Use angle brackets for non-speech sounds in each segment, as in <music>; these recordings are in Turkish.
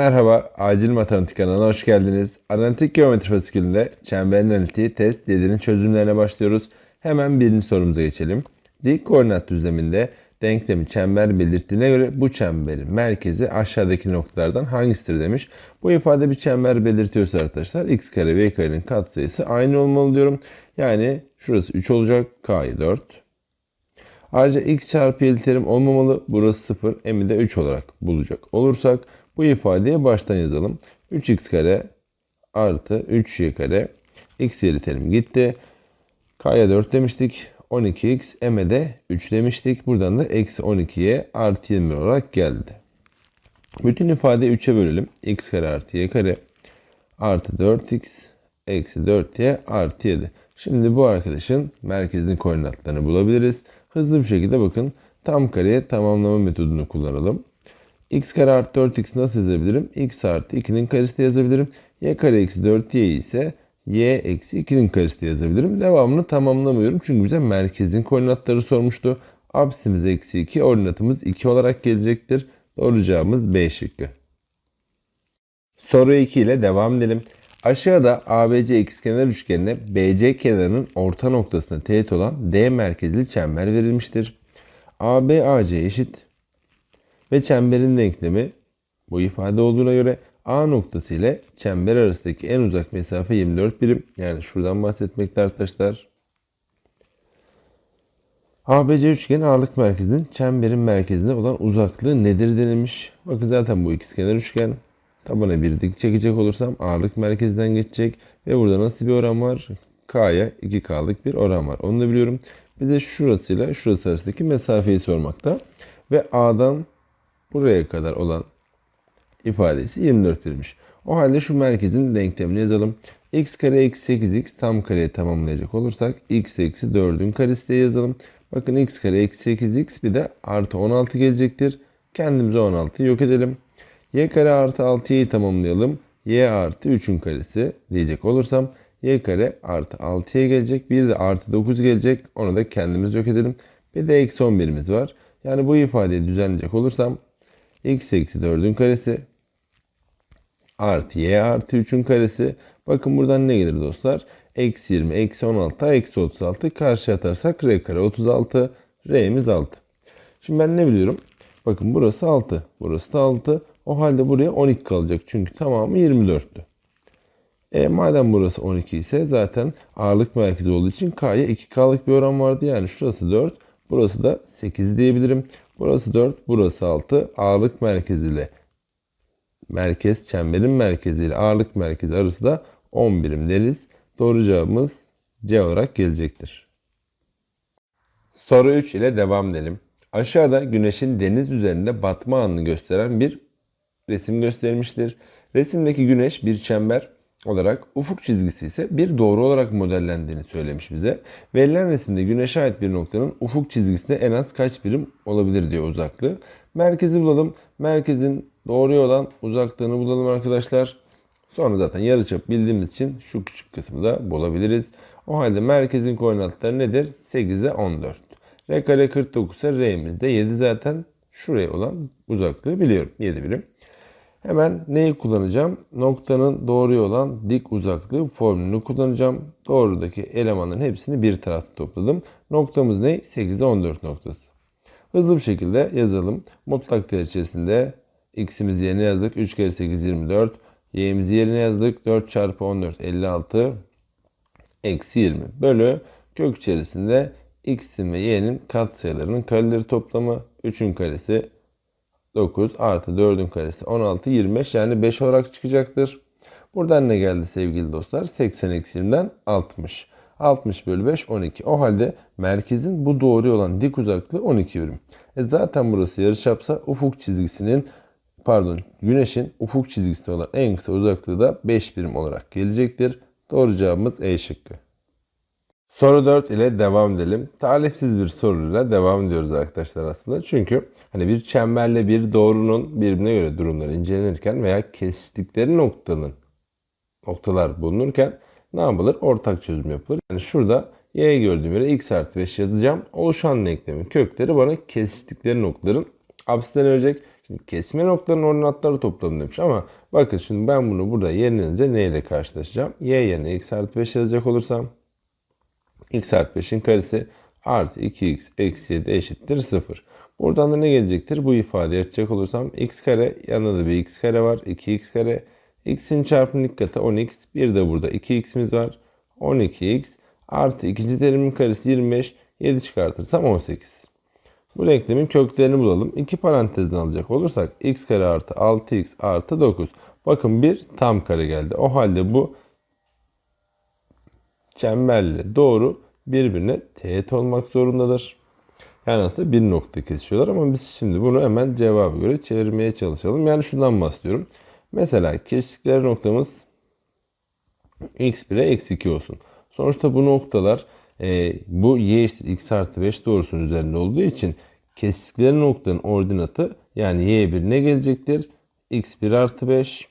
Merhaba, Acil Matematik kanalına hoş geldiniz. Analitik geometri fasikülünde çember analitiği test 7'nin çözümlerine başlıyoruz. Hemen birinci sorumuza geçelim. Dik koordinat düzleminde denklemi çember belirttiğine göre bu çemberin merkezi aşağıdaki noktalardan hangisidir demiş. Bu ifade bir çember belirtiyorsa arkadaşlar x kare ve y karenin katsayısı aynı olmalı diyorum. Yani şurası 3 olacak, k'yı 4. Ayrıca x çarpı y terim olmamalı. Burası 0, m'i de 3 olarak bulacak olursak bu ifadeyi baştan yazalım. 3x kare artı 3y kare x terim gitti. K'ya 4 demiştik. 12x m'e de 3 demiştik. Buradan da eksi 12y artı 20 olarak geldi. Bütün ifadeyi 3'e bölelim. x kare artı y kare artı 4x eksi 4y artı 7. Şimdi bu arkadaşın merkezinin koordinatlarını bulabiliriz. Hızlı bir şekilde bakın tam kareye tamamlama metodunu kullanalım. X kare artı 4x nasıl yazabilirim? x artı 2'nin karesi de yazabilirim. y kare eksi 4y ise y eksi 2'nin karesi de yazabilirim. Devamını tamamlamıyorum çünkü bize merkezin koordinatları sormuştu. Absimiz eksi 2, ordinatımız 2 olarak gelecektir. Doğru cevabımız B şıkkı. Soru 2 ile devam edelim. Aşağıda ABC ikizkenar üçgenine BC kenarının orta noktasına teğet olan D merkezli çember verilmiştir. AB AC eşit ve çemberin denklemi bu ifade olduğuna göre A noktası ile çember arasındaki en uzak mesafe 24 birim. Yani şuradan bahsetmekte arkadaşlar. ABC üçgen ağırlık merkezinin çemberin merkezine olan uzaklığı nedir denilmiş. Bakın zaten bu ikizkenar üçgen. Tabana bir dik çekecek olursam ağırlık merkezinden geçecek. Ve burada nasıl bir oran var? K'ya 2K'lık bir oran var. Onu da biliyorum. Bize şurasıyla şurası arasındaki mesafeyi sormakta. Ve A'dan buraya kadar olan ifadesi 24 birmiş. O halde şu merkezin denklemini yazalım. x kare eksi 8x tam kareye tamamlayacak olursak x eksi 4'ün karesi diye yazalım. Bakın x kare eksi 8x bir de artı 16 gelecektir. Kendimize 16'yı yok edelim. y kare artı 6y'yi tamamlayalım. y artı 3'ün karesi diyecek olursam y kare artı 6'ya gelecek. Bir de artı 9 gelecek. Onu da kendimiz yok edelim. Bir de eksi 11'imiz var. Yani bu ifadeyi düzenleyecek olursam x eksi 4'ün karesi artı y artı 3'ün karesi. Bakın buradan ne gelir dostlar? Eksi 20, eksi 16, eksi 36. Karşı atarsak r kare 36. R'miz 6. Şimdi ben ne biliyorum? Bakın burası 6. Burası da 6. O halde buraya 12 kalacak. Çünkü tamamı 24'tü. E madem burası 12 ise zaten ağırlık merkezi olduğu için K'ya 2K'lık bir oran vardı. Yani şurası 4. Burası da 8 diyebilirim. Burası 4. Burası 6. Ağırlık merkeziyle merkez çemberin merkezi ile ağırlık merkezi arası da 10 birim deriz. Doğru cevabımız C olarak gelecektir. Soru 3 ile devam edelim. Aşağıda güneşin deniz üzerinde batma anını gösteren bir resim gösterilmiştir. Resimdeki güneş bir çember olarak ufuk çizgisi ise bir doğru olarak modellendiğini söylemiş bize. Verilen resimde güneşe ait bir noktanın ufuk çizgisine en az kaç birim olabilir diyor uzaklığı. Merkezi bulalım. Merkezin doğruya olan uzaklığını bulalım arkadaşlar. Sonra zaten yarıçap bildiğimiz için şu küçük kısmı da bulabiliriz. O halde merkezin koordinatları nedir? 8'e 14. R kare 49 ise R'miz de 7 zaten. Şuraya olan uzaklığı biliyorum. 7 birim. Hemen neyi kullanacağım? Noktanın doğruya olan dik uzaklığı formülünü kullanacağım. Doğrudaki elemanların hepsini bir tarafta topladım. Noktamız ne? 8'e 14 noktası. Hızlı bir şekilde yazalım. Mutlak değer içerisinde x'imizi yerine yazdık. 3 kere 8 24. Y'imizi yerine yazdık. 4 çarpı 14 56. Eksi 20 bölü kök içerisinde x'in ve y'nin katsayılarının kareleri toplamı 3'ün karesi 9 artı 4'ün karesi 16 25 yani 5 olarak çıkacaktır. Buradan ne geldi sevgili dostlar? 80 eksi 20'den 60. 60 bölü 5 12. O halde merkezin bu doğru olan dik uzaklığı 12 birim. E zaten burası yarıçapsa ufuk çizgisinin pardon güneşin ufuk çizgisine olan en kısa uzaklığı da 5 birim olarak gelecektir. Doğru cevabımız E şıkkı. Soru 4 ile devam edelim. Talihsiz bir soruyla devam ediyoruz arkadaşlar aslında. Çünkü hani bir çemberle bir doğrunun birbirine göre durumları incelenirken veya kesiştikleri noktanın noktalar bulunurken ne yapılır? Ortak çözüm yapılır. Yani şurada y gördüğüm yere x artı 5 yazacağım. Oluşan denklemin kökleri bana kesiştikleri noktaların apsislerini verecek. Şimdi kesme noktaların ordinatları toplamı demiş ama bakın şimdi ben bunu burada yerinize neyle karşılaşacağım? Y yerine x artı 5 yazacak olursam x artı 5'in karesi artı 2x eksi 7 eşittir 0. Buradan da ne gelecektir? Bu ifadeyi açacak olursam x kare yanında da bir x kare var. 2x kare. x'in çarpımının ilk katı 10x. Bir de burada 2x'imiz var. 12x artı ikinci terimin karesi 25. 7 çıkartırsam 18. Bu denklemin köklerini bulalım. İki parantezden alacak olursak x kare artı 6x artı 9. Bakın bir tam kare geldi. O halde bu çemberle doğru birbirine teğet olmak zorundadır. Yani aslında bir nokta kesişiyorlar ama biz şimdi bunu hemen cevaba göre çevirmeye çalışalım. Yani şundan bahsediyorum. Mesela kesiştikleri noktamız x1'e x2 olsun. Sonuçta bu noktalar e, bu y eşittir x artı 5 doğrusunun üzerinde olduğu için kesiştikleri noktanın ordinatı yani y1 ne gelecektir? x1 artı 5.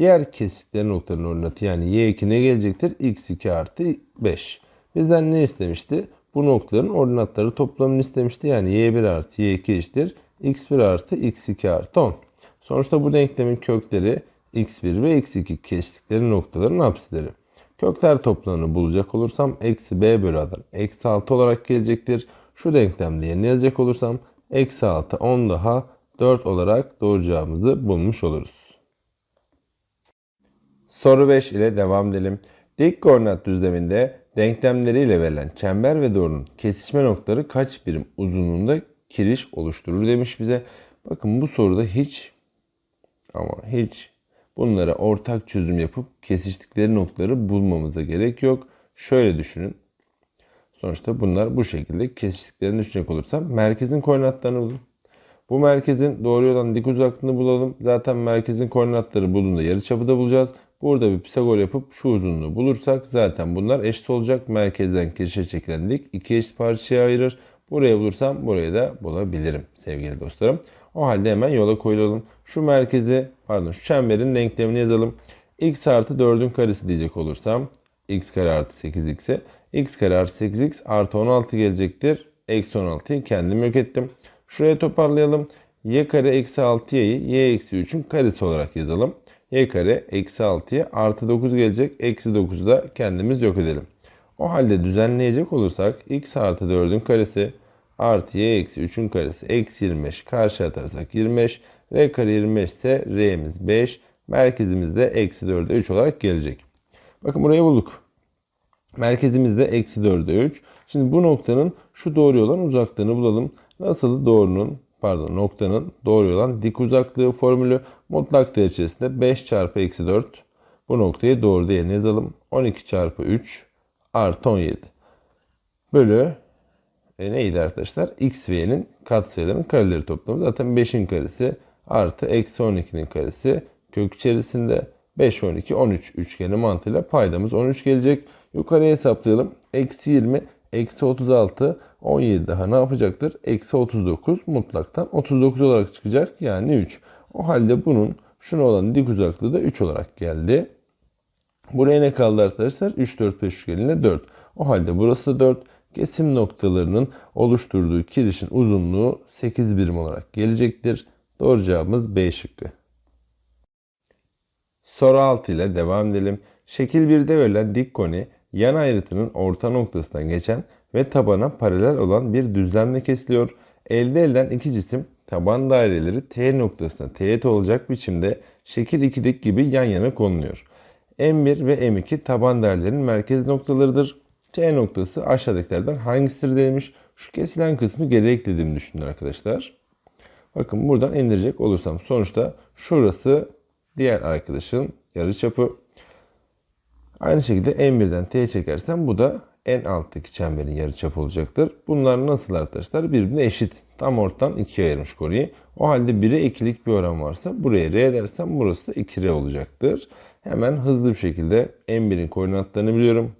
Diğer kesiştikleri noktanın ordinatı yani y2 ne gelecektir? x2 artı 5. Bizden ne istemişti? Bu noktaların ordinatları toplamını istemişti. Yani y1 artı y2 eşittir. x1 artı x2 artı 10. Sonuçta bu denklemin kökleri x1 ve x2 kesiştikleri noktaların apsileri. Kökler toplamını bulacak olursam eksi b bölü a'dan eksi 6 olarak gelecektir. Şu denklemde yerine yazacak olursam eksi 6 10 daha 4 olarak doğru cevabımızı bulmuş oluruz. Soru 5 ile devam edelim. Dik koordinat düzleminde denklemleriyle verilen çember ve doğrunun kesişme noktaları kaç birim uzunluğunda kiriş oluşturur demiş bize. Bakın bu soruda hiç ama hiç bunlara ortak çözüm yapıp kesiştikleri noktaları bulmamıza gerek yok. Şöyle düşünün. Sonuçta bunlar bu şekilde kesiştiklerini düşünecek olursam merkezin koordinatlarını bulun. Bu merkezin doğru olan dik uzaklığını bulalım. Zaten merkezin koordinatları bulduğunda yarıçapı da bulacağız. Burada bir Pisagor yapıp şu uzunluğu bulursak zaten bunlar eşit olacak. Merkezden kesişe çekilen dik iki eşit parçaya ayırır. Buraya bulursam burayı da bulabilirim sevgili dostlarım. O halde hemen yola koyulalım. Şu merkezi pardon şu çemberin denklemini yazalım. x artı 4'ün karesi diyecek olursam x kare artı 8x'e x kare artı 8x artı 16 gelecektir. Eksi 16'yı kendim yok ettim. Şuraya toparlayalım. y kare eksi 6y'yi y eksi 3'ün karesi olarak yazalım. Y kare eksi 6'ya artı 9 gelecek. Eksi 9'u da kendimiz yok edelim. O halde düzenleyecek olursak x artı 4'ün karesi artı y eksi 3'ün karesi eksi 25 karşı atarsak 25. r kare 25 ise r'miz 5. Merkezimiz de eksi 4'e 3 olarak gelecek. Bakın burayı bulduk. Merkezimizde eksi 4'e 3. Şimdi bu noktanın şu doğru olan uzaklığını bulalım. Nasıl doğrunun pardon noktanın doğru olan dik uzaklığı formülü mutlak değer içerisinde 5 çarpı eksi 4. Bu noktayı doğru yerine yazalım. 12 çarpı 3 artı 17. Bölü e, neydi arkadaşlar? X ve Y'nin katsayılarının kareleri toplamı. Zaten 5'in karesi artı eksi 12'nin karesi kök içerisinde 5, 12, 13 üçgeni mantığıyla paydamız 13 gelecek. Yukarıya hesaplayalım. Eksi 20, eksi 36, 17 daha ne yapacaktır? Eksi 39 mutlaktan 39 olarak çıkacak. Yani 3. O halde bunun şuna olan dik uzaklığı da 3 olarak geldi. Buraya ne kaldı arkadaşlar? 3, 4, 5 üçgenine 4. O halde burası da 4. Kesim noktalarının oluşturduğu kirişin uzunluğu 8 birim olarak gelecektir. Doğru cevabımız B şıkkı. Soru 6 ile devam edelim. Şekil 1'de verilen dik koni yan ayrıtının orta noktasından geçen ve tabana paralel olan bir düzlemle kesiliyor. Elde edilen iki cisim taban daireleri T noktasına teğet olacak biçimde şekil 2'deki gibi yan yana konuluyor. M1 ve M2 taban dairelerin merkez noktalarıdır. T noktası aşağıdakilerden hangisidir demiş. Şu kesilen kısmı geri eklediğimi düşünün arkadaşlar. Bakın buradan indirecek olursam sonuçta şurası diğer arkadaşın yarıçapı. Aynı şekilde M1'den T'ye çekersem bu da en alttaki çemberin yarıçapı olacaktır. Bunlar nasıl arkadaşlar? Birbirine eşit. Tam ortadan ikiye ayırmış konuyu. O halde 1'e 2'lik bir oran varsa buraya R dersem burası da 2R olacaktır. Hemen hızlı bir şekilde M1'in koordinatlarını biliyorum.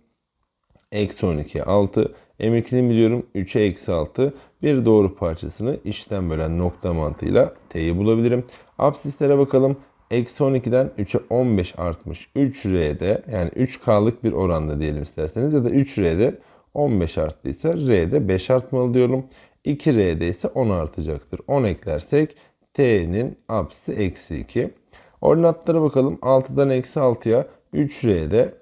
Eksi 12, 6. M2'ni biliyorum. 3'e eksi 6. Bir doğru parçasını işten bölen nokta mantığıyla T'yi bulabilirim. Absislere bakalım. Eksi 12'den 3'e 15 artmış. 3R'de yani 3K'lık bir oranda diyelim isterseniz ya da 3R'de 15 arttıysa R'de 5 artmalı diyorum. 2R'de ise 10 artacaktır. 10 eklersek T'nin apsisi eksi 2. Ordinatlara bakalım. 6'dan eksi 6'ya 3R'de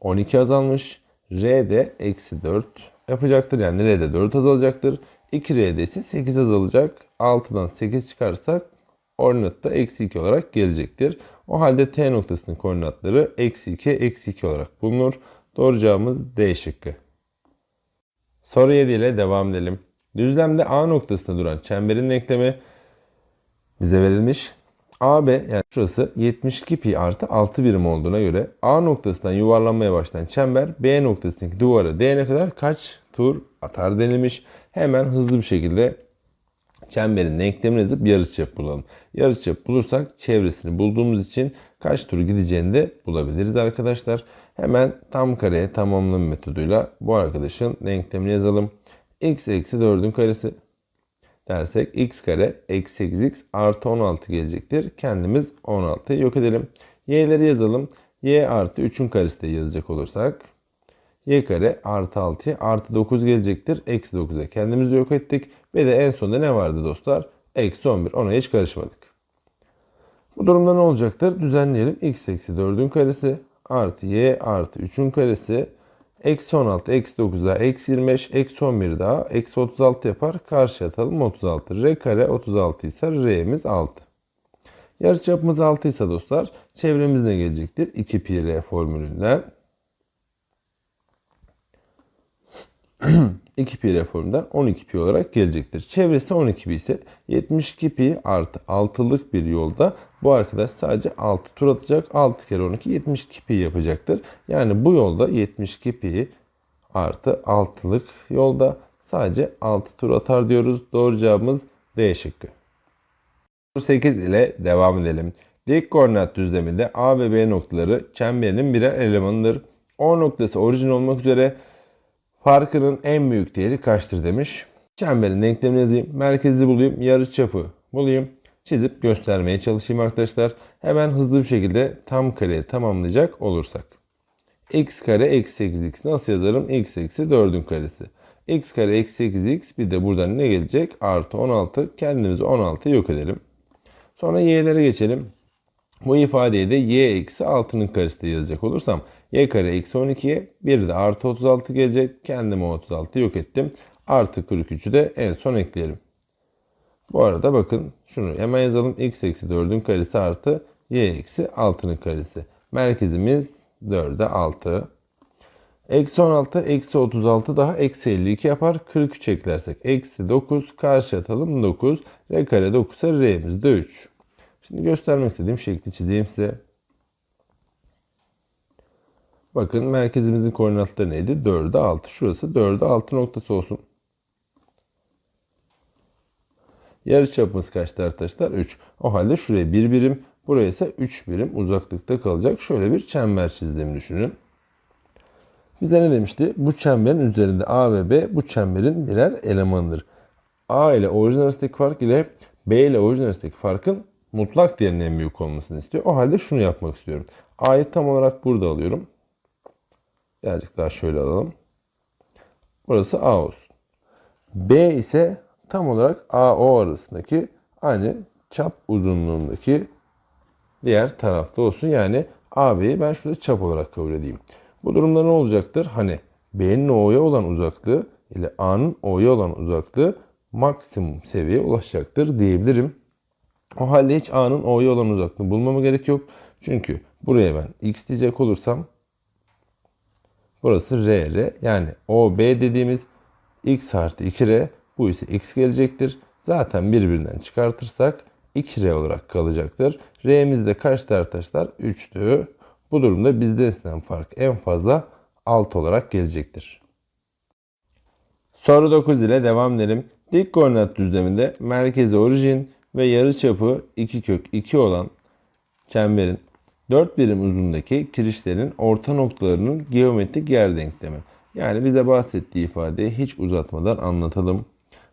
12 azalmış. R'de eksi 4 yapacaktır. Yani R'de 4 azalacaktır. 2R'de ise 8 azalacak. 6'dan 8 çıkarsak ordinatta eksi 2 olarak gelecektir. O halde T noktasının koordinatları eksi 2, eksi 2 olarak bulunur. Doğru cevabımız D şıkkı. Soru 7 ile devam edelim. Düzlemde A noktasında duran çemberin denklemi bize verilmiş. AB yani şurası 72 pi artı 6 birim olduğuna göre A noktasından yuvarlanmaya başlayan çember B noktasındaki duvara değene kadar kaç tur atar denilmiş. Hemen hızlı bir şekilde çemberin denklemini yazıp yarıçap bulalım. Yarıçap bulursak çevresini bulduğumuz için kaç tur gideceğini de bulabiliriz arkadaşlar. Hemen tam kareye tamamlama metoduyla bu arkadaşın denklemini yazalım. x eksi 4'ün karesi dersek x kare eksi 8x artı 16 gelecektir. Kendimiz 16'yı yok edelim. y'leri yazalım. y artı 3'ün karesi de yazacak olursak y kare artı 6'ya artı 9 gelecektir. Eksi 9'a kendimizi yok ettik. Ve de en sonunda ne vardı dostlar? Eksi 11. Ona hiç karışmadık. Bu durumda ne olacaktır? Düzenleyelim. x eksi 4'ün karesi artı y artı 3'ün karesi eksi 16 eksi 9 daha eksi 25 eksi 11 daha eksi 36 yapar. Karşı atalım 36. r kare 36 ise r'miz 6. Yarıçapımız 6 ise dostlar çevremiz ne gelecektir? 2 pi r formülünden <clears throat> 2 pi reformdan 12 pi olarak gelecektir. Çevresi 12 pi ise 72 pi artı 6'lık bir yolda bu arkadaş sadece 6 tur atacak. 6 kere 12 72 pi yapacaktır. Yani bu yolda 72 pi artı 6'lık yolda sadece 6 tur atar diyoruz. Doğru cevabımız D şıkkı. Soru 8 ile devam edelim. Dik koordinat düzleminde A ve B noktaları çemberinin birer elemanıdır. O noktası orijin olmak üzere Farkının en büyük değeri kaçtır demiş. Çemberin denklemini yazayım. Merkezi bulayım. Yarıçapı bulayım. Çizip göstermeye çalışayım arkadaşlar. Hemen hızlı bir şekilde tam kareye tamamlayacak olursak. x kare eksi 8x nasıl yazarım? x eksi 4'ün karesi. x kare eksi 8x bir de buradan ne gelecek? Artı 16. Kendimizi 16 yok edelim. Sonra y'lere geçelim. Bu ifadeyi de y eksi 6'nın karesi de yazacak olursam y kare eksi 12'ye bir de artı 36 gelecek. Kendime 36 yok ettim. Artı 43'ü de en son ekleyelim. Bu arada bakın şunu hemen yazalım. x eksi 4'ün karesi artı y eksi 6'nın karesi. Merkezimiz 4'e 6. Eksi 16, eksi 36 daha eksi 52 yapar. 43 eklersek eksi 9. Karşı atalım 9. R kare 9 ise R'miz de 3. Şimdi göstermek istediğim şekli çizeyim size. Bakın merkezimizin koordinatları neydi? 4'e 6. Şurası 4'e 6 noktası olsun. Yarıçapımız kaçtı arkadaşlar? 3. O halde şuraya 1 birim, buraya ise 3 birim uzaklıkta kalacak. Şöyle bir çember çizdiğimi düşünün. Bize ne demişti? Bu çemberin üzerinde A ve B bu çemberin birer elemanıdır. A ile orijin arasındaki fark ile B ile orijin arasındaki farkın mutlak değerinin en büyük olmasını istiyor. O halde şunu yapmak istiyorum. A'yı tam olarak burada alıyorum. Birazcık daha şöyle alalım. Burası A olsun. B ise tam olarak AO arasındaki aynı çap uzunluğundaki diğer tarafta olsun. Yani AB'yi ben şurada çap olarak kabul edeyim. Bu durumda ne olacaktır? Hani B'nin O'ya olan uzaklığı ile A'nın O'ya olan uzaklığı maksimum seviyeye ulaşacaktır diyebilirim. O halde hiç A'nın O'ya olan uzaklığını bulmama gerek yok. Çünkü buraya ben X diyecek olursam burası R, R. Yani OB dediğimiz X artı 2R bu ise X gelecektir. Zaten birbirinden çıkartırsak 2R olarak kalacaktır. R'miz de kaçtı arkadaşlar? 3'tü. Bu durumda bizden istenen fark en fazla 6 olarak gelecektir. Soru 9 ile devam edelim. Dik koordinat düzleminde merkezi orijin ve yarıçapı 2 kök 2 olan çemberin 4 birim uzundaki kirişlerin orta noktalarının geometrik yer denklemi. Yani bize bahsettiği ifadeyi hiç uzatmadan anlatalım.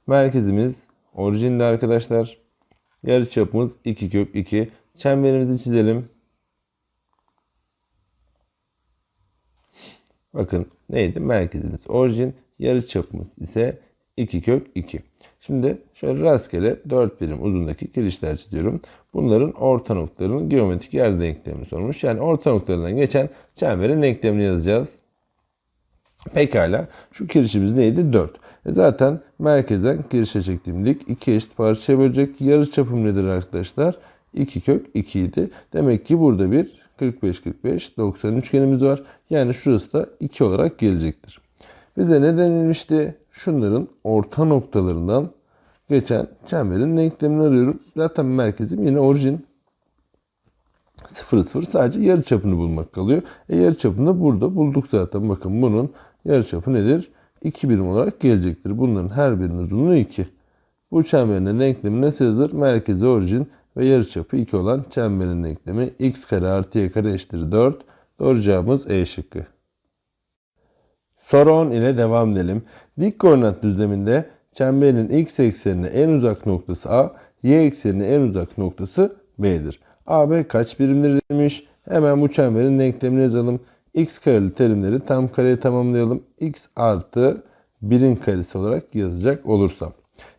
Merkezimiz orijinde arkadaşlar. Yarıçapımız 2 kök 2. Çemberimizi çizelim. Bakın neydi? Merkezimiz orijin. Yarıçapımız ise 2 kök 2. Şimdi şöyle rastgele 4 birim uzundaki kirişler çiziyorum. Bunların orta noktalarının geometrik yer denklemini sormuş. Yani orta noktalarından geçen çemberin denklemini yazacağız. Pekala. Şu kirişimiz neydi? 4. E zaten merkezden kirişe çektiğim dik iki eşit parçaya bölecek. Yarı çapım nedir arkadaşlar? 2 kök 2 idi. Demek ki burada bir 45 45 90 üçgenimiz var. Yani şurası da 2 olarak gelecektir. Bize ne denilmişti? Şunların orta noktalarından geçen çemberin denklemini arıyoruz. Zaten merkezim yine orijin 0 0 sadece yarı çapını bulmak kalıyor. E yarı çapını da burada bulduk zaten. Bakın bunun yarı çapı nedir? 2 birim olarak gelecektir. Bunların her birinin uzunluğu 2. Bu çemberin denklemi nasıl yazılır? Merkezi orijin ve yarıçapı 2 olan çemberin denklemi x kare artı y kare eşittir 4. Doğru cevabımız E şıkkı. Soru 10 ile devam edelim. Dik koordinat düzleminde çemberin x eksenine en uzak noktası A, y eksenine en uzak noktası B'dir. AB kaç birimdir demiş. Hemen bu çemberin denklemini yazalım. x kareli terimleri tam kareye tamamlayalım. x artı 1'in karesi olarak yazacak olursam.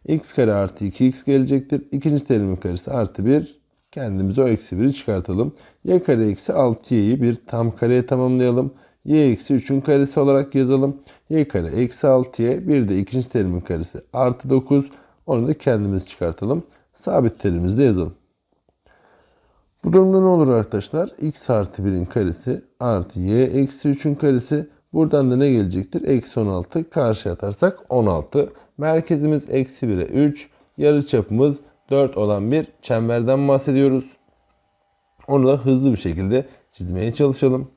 x kare artı 2x gelecektir. İkinci terimin karesi artı 1. Kendimize o eksi 1'i çıkartalım. y kare eksi 6y'yi bir tam kareye tamamlayalım. Y eksi 3'ün karesi olarak yazalım. y kare eksi 6y bir de ikinci terimin karesi artı 9. Onu da kendimiz çıkartalım. Sabit terimizi de yazalım. Bu durumda ne olur arkadaşlar? x artı 1'in karesi artı y eksi 3'ün karesi. Buradan da ne gelecektir? Eksi 16. Karşıya atarsak 16. Merkezimiz eksi 1'e 3. Yarı çapımız 4 olan bir çemberden bahsediyoruz. Onu da hızlı bir şekilde çizmeye çalışalım.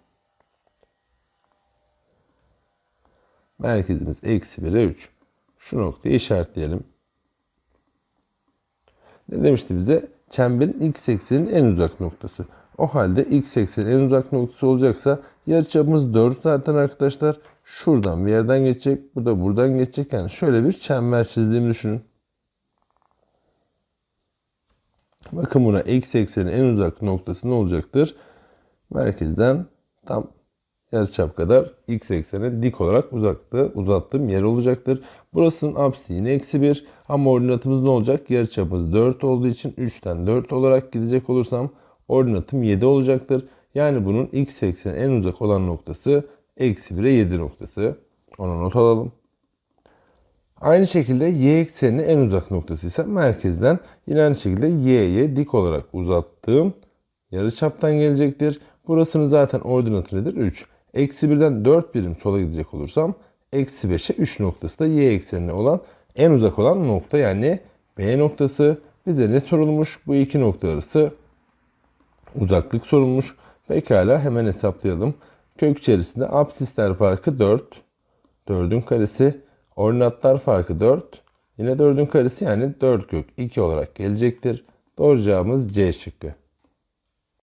Merkezimiz eksi 1'e 3. Şu noktayı işaretleyelim. Ne demişti bize? Çemberin x ekseninin en uzak noktası. O halde x eksenin en uzak noktası olacaksa yarıçapımız 4 zaten arkadaşlar. Şuradan bir yerden geçecek. Bu da buradan geçecek. Yani şöyle bir çember çizdiğimi düşünün. Bakın buna x eksenin en uzak noktası ne olacaktır? Merkezden tam yarıçap kadar x eksene dik olarak uzaktı, uzattığım yer olacaktır. Burasının apsisi yine eksi 1 ama ordinatımız ne olacak? Yarıçapımız 4 olduğu için 3'ten 4 olarak gidecek olursam ordinatım 7 olacaktır. Yani bunun x ekseni en uzak olan noktası eksi 1'e 7 noktası. Ona not alalım. Aynı şekilde y ekseninin en uzak noktası ise merkezden yine aynı şekilde y'ye dik olarak uzattığım yarıçaptan gelecektir. Burasının zaten ordinatı nedir? 3. Eksi 1'den 4 birim sola gidecek olursam eksi 5'e 3 noktası da y eksenine olan en uzak olan nokta yani B noktası. Bize ne sorulmuş? Bu iki nokta arası uzaklık sorulmuş. Pekala hemen hesaplayalım. Kök içerisinde absisler farkı 4. 4'ün karesi. Ordinatlar farkı 4. Yine 4'ün karesi yani 4 kök 2 olarak gelecektir. Doğru cevabımız C şıkkı.